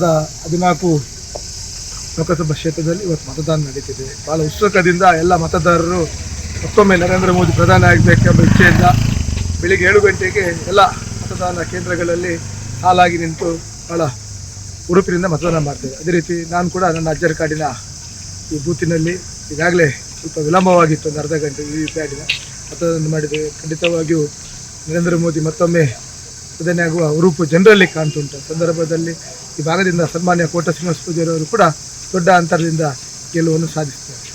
ಹದಿನಾಲ್ಕು ಲೋಕಸಭಾ ಕ್ಷೇತ್ರದಲ್ಲಿ ಇವತ್ತು ಮತದಾನ ನಡೀತಿದೆ. ಬಹಳ ಉತ್ಸುಕದಿಂದ ಎಲ್ಲ ಮತದಾರರು ಮತ್ತೊಮ್ಮೆ ನರೇಂದ್ರ ಮೋದಿ ಪ್ರಧಾನಿ ಆಗಬೇಕೆಂಬ ಇಚ್ಛೆಯಿಂದ ಬೆಳಿಗ್ಗೆ ಏಳು ಗಂಟೆಗೆ ಎಲ್ಲ ಮತದಾನ ಕೇಂದ್ರಗಳಲ್ಲಿ ಹಾಲಾಗಿ ನಿಂತು ಬಹಳ ಉಡುಪಿನಿಂದ ಮತದಾನ ಮಾಡ್ತೇವೆ. ಅದೇ ರೀತಿ ನಾನು ಕೂಡ ನನ್ನ ಅಜ್ಜರ ಕಾಡಿನ ಈ ಬೂತಿನಲ್ಲಿ ಈಗಾಗಲೇ ಸ್ವಲ್ಪ ವಿಳಂಬವಾಗಿತ್ತು ಒಂದು ಅರ್ಧ ಗಂಟೆ ವಿ ವಿ ಪ್ಯಾಡಿನ. ಮತದಾನ ಮಾಡಿದೆ. ಖಂಡಿತವಾಗಿಯೂ ನರೇಂದ್ರ ಮೋದಿ ಮತ್ತೊಮ್ಮೆ ಪ್ರಧಾನಿ ಆಗುವ ಹುರುಪು ಜನರಲ್ಲಿ ಕಾಣ್ತುಂಟು. ಸಂದರ್ಭದಲ್ಲಿ ಈ ಭಾಗದಿಂದ ಸನ್ಮಾನ್ಯ ಕೋಟ ಶ್ರೀನಿವಾಸ ಕೂಡ ದೊಡ್ಡ ಅಂತರದಿಂದ ಗೆಲುವನ್ನು ಸಾಧಿಸ್ತಾರೆ.